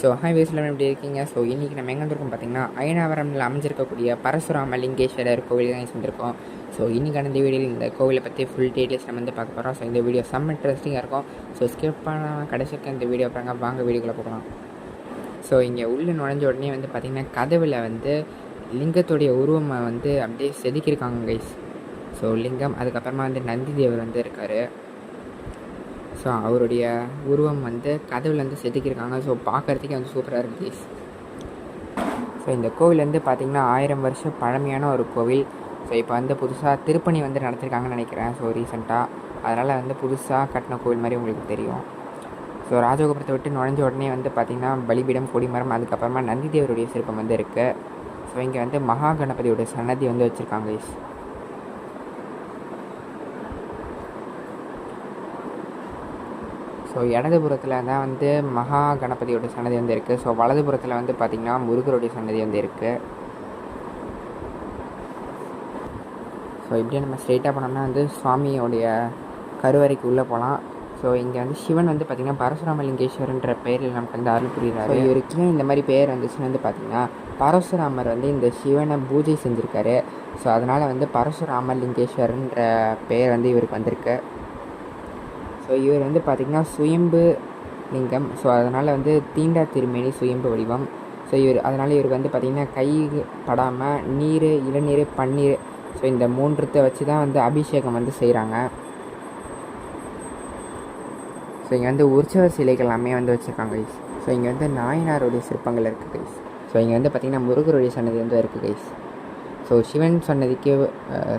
So hi வேஸ்லாம் எப்படி இருக்கீங்க? So இன்றைக்கி நம்ம எங்கே வந்திருக்கோம் பார்த்தீங்கன்னா அயனாவரமில் அமைஞ்சிருக்கக்கூடிய பரசுராம லிங்கேஸ்வரர் கோவில் தான் வந்திருக்கோம். ஸோ இன்றைக்கான இந்த வீடியோவில் இந்த கோவிலை பற்றி ஃபுல் டீட்டெயில்ஸ் நம்ம வந்து பார்க்க போகிறோம் ஸோ இந்த வீடியோ செம்ம இன்ட்ரெஸ்டிங்காக இருக்கும். ஸோ ஸ்கிப் பண்ணாமல் கடைசிக்கு இந்த வீடியோ பாருங்க. வாங்க வீடியோக்குள்ளே போகலாம். ஸோ இங்கே உள்ளே நுழைஞ்ச உடனே வந்து பார்த்திங்கன்னா கதவில் வந்து லிங்கத்துடைய உருவமாக வந்து அப்படியே செதுக்கியிருக்காங்க கைஸ் ஸோ லிங்கம் அதுக்கப்புறமா வந்து நந்தி தேவர் வந்து இருக்கார். ஸோ அவருடைய உருவம் வந்து கதவில் வந்து செதுக்கியிருக்காங்க. ஸோ பார்க்குறதுக்கே வந்து சூப்பராக இருக்குது கைஸ் ஸோ இந்த கோவில் வந்து பார்த்திங்கன்னா ஆயிரம் வருஷம் பழமையான ஒரு கோவில். ஸோ இப்போ வந்து புதுசாக திருப்பணி வந்து நடத்திருக்காங்கன்னு நினைக்கிறேன். ஸோ ரீசெண்டாக அதனால் வந்து புதுசாக கட்டின கோவில் மாதிரி உங்களுக்கு தெரியும். ஸோ ராஜகோபுரத்தை விட்டு நுழைஞ்ச உடனே வந்து பார்த்திங்கன்னா பலிபீடம் கொடிமரம் அதுக்கப்புறமா நந்தி தேவருடைய சிற்பம் வந்து இருக்குது ஸோ இங்கே வந்து மகா கணபதியோட சன்னதி வந்து வச்சுருக்காங்க கைஸ் ஸோ இடதுபுறத்தில் தான் வந்து மகா கணபதியோட சன்னதி வந்து இருக்குது ஸோ வலதுபுறத்தில் வந்து பார்த்திங்கன்னா முருகருடைய சன்னதி வந்து இருக்குது ஸோ இப்படியே நம்ம ஸ்ட்ரெயிட்டாக போனோம்னா வந்து சுவாமியோடைய கருவறைக்கு உள்ளே போகலாம் ஸோ இங்கே வந்து சிவன் வந்து பார்த்திங்கன்னா பரசுராமலிங்கேஸ்வரன்ற பேரில் பெயரில் நமக்கு வந்து அருள் புரிகிறாரு. இவருக்கு இந்த மாதிரி பெயர் வந்துச்சுன்னு வந்து பார்த்திங்கன்னா பரசுராமர் வந்து இந்த சிவனை பூஜை செஞ்சுருக்காரு. ஸோ அதனால் வந்து பரசுராமலிங்கேஸ்வரன்ற பெயர் வந்து இவருக்கு வந்திருக்கு. ஸோ இவர் வந்து பார்த்திங்கன்னா சுயம்பு லிங்கம். ஸோ அதனால் வந்து தீண்டா திருமேனி சுயம்பு வடிவம். ஸோ இவர் அதனால் இவர் வந்து பார்த்திங்கன்னா கை படாமல் நீர் இளநீர் பன்னீர் ஸோ இந்த மூன்றுத்தை வச்சு தான் வந்து அபிஷேகம் வந்து செய்கிறாங்க ஸோ இங்கே வந்து உற்சவ சிலைகள் எல்லாமே வந்து வச்சுருக்காங்க கைஸ் ஸோ இங்கே வந்து நாயனாருடைய சிற்பங்கள் இருக்குது கைஸ் ஸோ இங்கே வந்து பார்த்திங்கன்னா முருகருடைய சன்னதி வந்து இருக்குது கைஸ் ஸோ சிவன் சன்னதிக்கு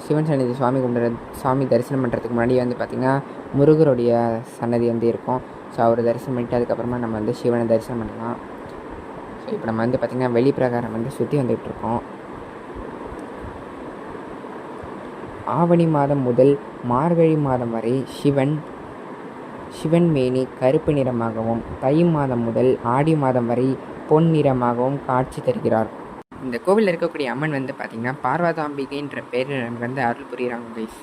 சிவன் சன்னதி சுவாமி கும்பிட்ற சாமி தரிசனம் பண்ணுறதுக்கு முன்னாடி வந்து பார்த்திங்கன்னா முருகருடைய சன்னதி வந்து இருக்கும். ஸோ அவர் தரிசனம் பண்ணிட்டு அதுக்கப்புறமா நம்ம வந்து சிவனை தரிசனம் பண்ணலாம். ஸோ இப்போ நம்ம வந்து பார்த்திங்கன்னா வெளிப்பிரகாரம் வந்து சுற்றி வந்துகிட்டு இருக்கோம் ஆவணி மாதம் முதல் மார்கழி மாதம் வரை சிவன் சிவன் மேனி கருப்பு நிறமாகவும் தை மாதம் முதல் ஆடி மாதம் வரை பொன் நிறமாகவும் காட்சி தருகிறார். இந்த கோவிலில் இருக்கக்கூடிய அம்மன் வந்து பார்த்திங்கன்னா பார்வதாம்பிகைன்ற பேர் நமக்கு வந்து அருள் புரிகிறாங்க கைஸ்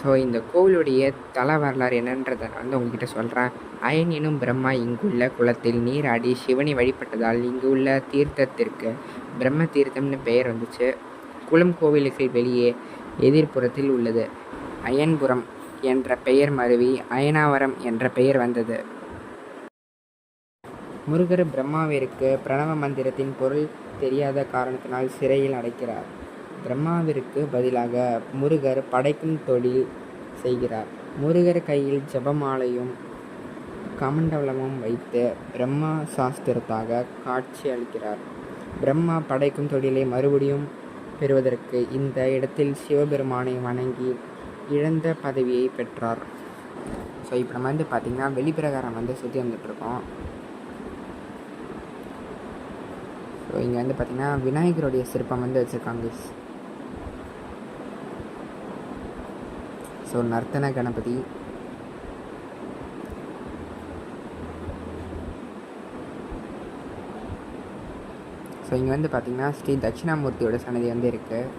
ஸோ இந்த கோவிலுடைய தல வரலாறு என்னன்றதை நான் வந்து உங்ககிட்ட சொல்கிறேன் அயன் எனும் பிரம்மா இங்குள்ள குளத்தில் நீராடி சிவனை வழிபட்டதால் இங்கு உள்ள தீர்த்தத்திற்கு பிரம்ம தீர்த்தம்னு பெயர் வந்துச்சு. குளம் கோவிலுக்கு வெளியே எதிர்ப்புறத்தில் உள்ளது. அயன்புரம் என்ற பெயர் மருவி அயனாவரம் என்ற பெயர் வந்தது. முருகர் பிரம்மாவிற்கு பிரணவ மந்திரத்தின் பொருள் தெரியாத காரணத்தினால் சிறையில் அடைக்கிறார். பிரம்மாவிற்கு பதிலாக முருகர் படைக்கும் தொழில் செய்கிறார். முருகர் கையில் ஜபமாலையும் கமண்டவளமும் வைத்து பிரம்மா சாஸ்திரத்தாக காட்சி அளிக்கிறார். பிரம்மா படைக்கும் தொழிலை மறுபடியும் பெறுவதற்கு இந்த இடத்தில் சிவபெருமானை வணங்கி இழந்த பதவியை பெற்றார். ஸோ இப்போ நம்ம வந்து பார்த்திங்கன்னா வெளிப்பிரகாரம் வந்து சுற்றி வந்துட்டுருக்கோம். ஸோ இங்கே வந்து பார்த்திங்கன்னா விநாயகருடைய சிற்பம் வந்து வச்சுருக்காங்க. ஸோ நர்த்தன கணபதி. ஸோ இங்கே வந்து பார்த்திங்கன்னா ஸ்ரீ தட்சிணாமூர்த்தியோட சன்னதி வந்து இருக்குது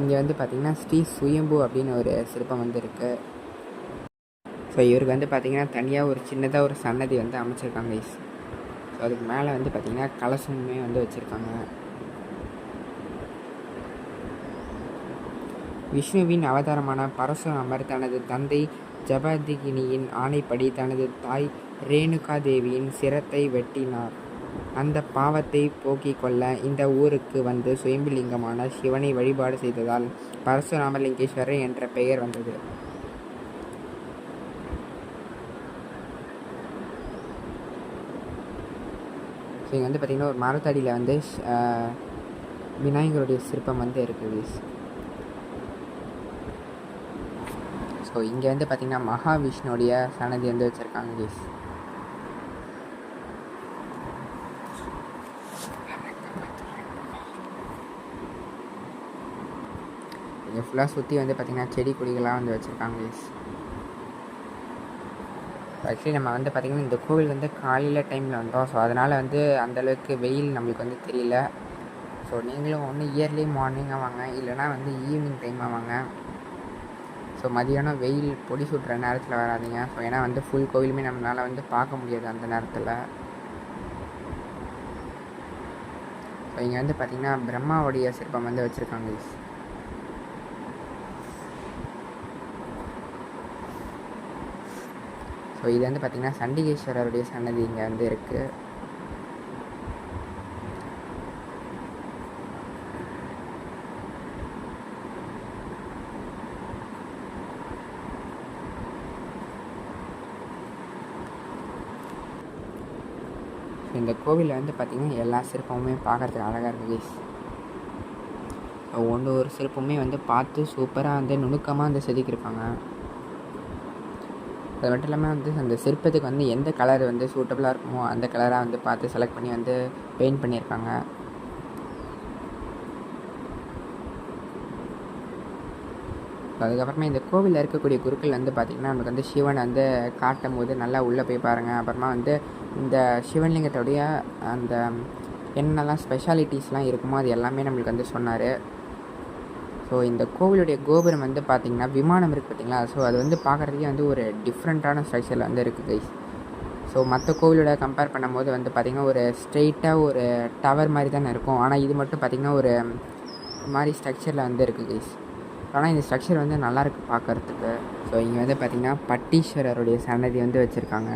இங்கே வந்து பார்த்திங்கன்னா ஸ்ரீ சுயம்பு அப்படின்னு ஒரு சிற்பம் வந்து இருக்குது ஸோ இவருக்கு வந்து பார்த்திங்கன்னா தனியாக ஒரு சின்னதாக ஒரு சன்னதி வந்து அமைச்சிருக்காங்க கைஸ் ஸோ அதுக்கு மேலே வந்து பார்த்திங்கன்னா கலசமுமே வந்து வச்சுருக்காங்க. விஷ்ணுவின் அவதாரமான பரசுராமர் தனது தந்தை ஜபதிகினியின் ஆணைப்படி தனது தாய் ரேணுகா தேவியின் சிரத்தை வெட்டினார். அந்த பாவத்தை போக்கிக் கொள்ள இந்த ஊருக்கு வந்து சுயம்புலிங்கமான சிவனை வழிபாடு செய்ததால் பரசுராமலிங்கேஸ்வரர் என்ற பெயர் வந்தது. ஸோ இங்கே வந்து பார்த்திங்கன்னா ஒரு மரத்தடியில் வந்து விநாயகருடைய சிற்பம் வந்து இருக்குது. ஸோ இங்கே வந்து பார்த்திங்கன்னா மகாவிஷ்ணுடைய சன்னதி வந்து வச்சுருக்காங்க கேஸ் இங்கே ஃபுல்லாக சுற்றி வந்து பார்த்திங்கன்னா செடி கொடிகள்லாம் வந்து வச்சுருக்காங்க கைஸ் ஆக்சுவலி நம்ம வந்து பார்த்திங்கன்னா இந்த கோவில் வந்து காலையில் டைமில் வந்தோம். ஸோ அதனால் வந்து அந்தளவுக்கு வெயில் நம்மளுக்கு வந்து தெரியல. ஸோ நீங்களும் ஒன்று இயர்லி மார்னிங்காக வாங்க. இல்லைனா வந்து ஈவினிங் டைமாக வாங்க. ஸோ மதியானம் வெயில் பொடி சுடுற நேரத்தில் வராதிங்க. ஸோ ஏன்னா வந்து ஃபுல் கோவிலுமே நம்மளால் வந்து பார்க்க முடியாது அந்த நேரத்தில். ஸோ இங்கே வந்து பார்த்திங்கன்னா பிரம்மாவுடைய சிற்பம் வந்து வச்சுருக்காங்க ஸோ இது வந்து பார்த்திங்கன்னா சண்டிகேஸ்வரருடைய சன்னதி இங்கே வந்து இருக்குது இந்த கோவிலில் வந்து பார்த்திங்கன்னா எல்லா சிற்பமுமே பார்க்குறதுக்கு அழகாக இருக்குது கைஸ் ஒன்று ஒரு சிற்பமே வந்து பார்த்து சூப்பராக வந்து நுணுக்கமாக வந்து செதுக்கியிருப்பாங்க. அது மட்டும் இல்லாமல் வந்து அந்த சிற்பத்துக்கு வந்து எந்த கலர் வந்து சூட்டபுளாக இருக்குமோ அந்த கலராக வந்து பார்த்து செலக்ட் பண்ணி வந்து பெயிண்ட் பண்ணியிருக்காங்க. அதுக்கப்புறமா இந்த கோவிலில் இருக்கக்கூடிய குருக்கள் வந்து பார்த்திங்கன்னா நமக்கு வந்து சிவன் வந்து காட்டும் போது நல்லா உள்ளே போய் பாருங்கள் அப்புறமா வந்து இந்த சிவன்லிங்கத்துடைய அந்த என்னெல்லாம் ஸ்பெஷாலிட்டிஸ்லாம் இருக்குமோ அது எல்லாமே நம்மளுக்கு வந்து சொன்னார். ஸோ இந்த கோவிலுடைய கோபுரம் வந்து பார்த்திங்கன்னா விமானம் இருக்குது பார்த்தீங்களா ஸோ அது வந்து பார்க்குறதுக்கே வந்து ஒரு டிஃப்ரெண்ட்டான ஸ்ட்ரக்சரில் வந்து இருக்குது கைஸ் ஸோ மற்ற கோவிலோட கம்பேர் பண்ணும்போது வந்து பார்த்திங்கன்னா ஒரு ஸ்ட்ரெயிட்டாக ஒரு டவர் மாதிரி தானே இருக்கும். ஆனால் இது மட்டும் பார்த்திங்கன்னா ஒரு மாதிரி ஸ்ட்ரக்சரில் வந்து இருக்குது கைஸ் ஆனால் இந்த ஸ்ட்ரக்சர் வந்து நல்லாயிருக்கு பார்க்குறதுக்கு ஸோ இங்கே வந்து பார்த்திங்கன்னா பட்டீஸ்வரருடைய சன்னதி வந்து வச்சுருக்காங்க.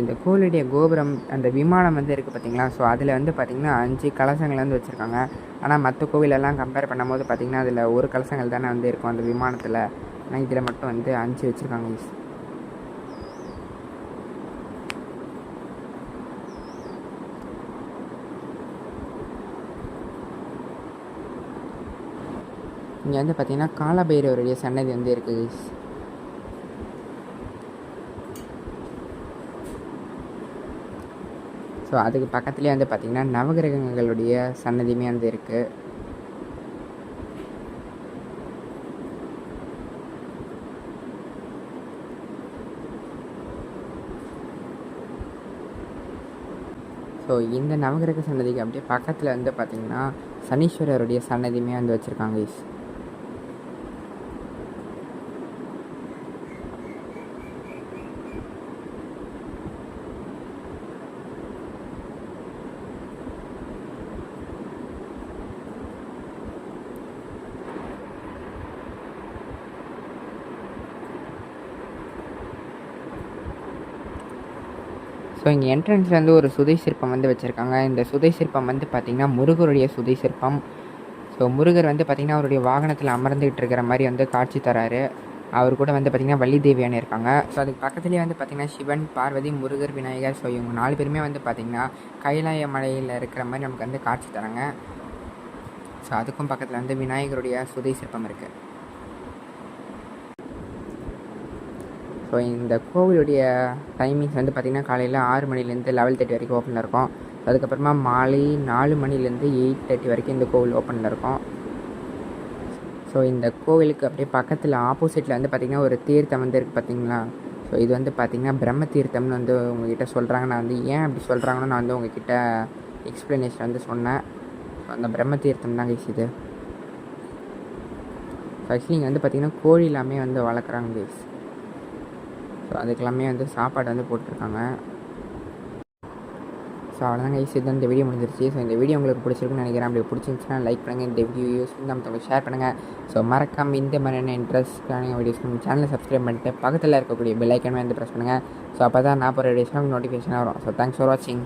இந்த கோவிலுடைய கோபுரம் அந்த விமானம் வந்து இருக்குது பார்த்தீங்களா ஸோ அதில் வந்து பார்த்திங்கன்னா அஞ்சு கலசங்கள் வந்து வச்சுருக்காங்க. ஆனால் மற்ற கோவிலெல்லாம் கம்பேர் பண்ணும்போது பார்த்திங்கன்னா அதில் ஒரு கலசங்கள் தானே வந்து இருக்கும் அந்த விமானத்தில். ஆனால் இதில் மட்டும் வந்து அஞ்சு வச்சுருக்காங்க இங்கே வந்து பார்த்திங்கன்னா காலபைரவருடைய சன்னதி வந்து இருக்குது கைஸ் ஸோ அதுக்கு பக்கத்துலேயே வந்து பார்த்திங்கன்னா நவகிரகங்களுடைய சன்னதியுமே வந்து இருக்குது ஸோ இந்த நவகிரக சன்னதிக்கு அப்படியே பக்கத்தில் வந்து பார்த்திங்கன்னா சனீஸ்வரருடைய சன்னதியுமே வந்து வச்சுருக்காங்க கைஸ் ஸோ இங்கே என்ட்ரன்ஸில் வந்து ஒரு சுதை சிற்பம் வந்து வச்சுருக்காங்க. இந்த சுதை சிற்பம் வந்து பார்த்திங்கன்னா முருகருடைய சுதை சிற்பம். ஸோ முருகர் வந்து பார்த்திங்கன்னா அவருடைய வாகனத்தில் அமர்ந்துகிட்டு இருக்கிற மாதிரி வந்து காட்சி தராரு. அவர் கூட வந்து பார்த்திங்கன்னா வள்ளி தேவியான இருக்காங்க. ஸோ அதுக்கு பக்கத்துலேயே வந்து பார்த்திங்கன்னா சிவன் பார்வதி முருகர் விநாயகர். ஸோ இவங்க நாலு பேருமே வந்து பார்த்திங்கன்னா கைலாய மலையில் இருக்கிற மாதிரி நமக்கு வந்து காட்சி தராங்க. ஸோ அதுக்கும் பக்கத்தில் வந்து விநாயகருடைய சுதை சிற்பம் இருக்குது ஸோ இந்த கோவிலுடைய டைமிங்ஸ் வந்து பார்த்திங்கன்னா காலையில் ஆறு மணிலேருந்து லெவல் தேர்ட்டி வரைக்கும் ஓப்பனில் இருக்கும். அதுக்கப்புறமா மாலை நாலு மணிலேருந்து எயிட் தேர்ட்டி வரைக்கும் இந்த கோவில் ஓப்பனில் இருக்கும். ஸோ இந்த கோவிலுக்கு அப்படியே பக்கத்தில் ஆப்போசிட்டில் வந்து பார்த்திங்கன்னா ஒரு தீர்த்தம் வந்து இருக்குது பார்த்திங்களா? ஸோ இது வந்து பார்த்திங்கன்னா பிரம்ம தீர்த்தம்னு வந்து உங்ககிட்ட சொல்கிறாங்க நான் வந்து ஏன் அப்படி சொல்கிறாங்கன்னு நான் வந்து உங்ககிட்ட எக்ஸ்ப்ளனேஷன் வந்து சொன்னேன். ஸோ அந்த பிரம்ம தீர்த்தம் தான் கைஸ் இது. ஆக்சுவலி இங்கே வந்து பார்த்திங்கன்னா கோழி எல்லாமே வந்து வளர்க்குறாங்க கைஸ் அதுக்கெல்லாமே வந்து சாப்பாடு வந்து போட்டிருக்காங்க. ஸோ அவ்வளோதாங்க கைஸ் தான் இந்த வீடியோ முடிஞ்சிருச்சு. ஸோ இந்த வீடியோ உங்களுக்கு பிடிச்சிருக்குன்னு நினைக்கிறேன். அப்படி பிடிச்சிருந்துச்சுன்னா லைக் பண்ணுங்கள் இந்த வீடியோ யூஸ் வந்து மற்றவங்களுக்கு ஷேர் பண்ணுங்கள் ஸோ மறக்காம இந்த மாதிரியான இன்ட்ரெஸ்டான வீடியோஸ் நம்ம சேனலை சப்ஸ்கிரைப் பண்ணிட்டு பக்கத்தில் இருக்கக்கூடிய பெல் ஐக்கனுமே வந்து ப்ரெஸ் பண்ணுங்கள் ஸோ அப்போ தான் நான் போகிற வீடியோஸ்லாம் நோட்டிஃபிகேஷன் வரும். ஸோ தேங்க்ஸ் ஃபார் வாட்சிங்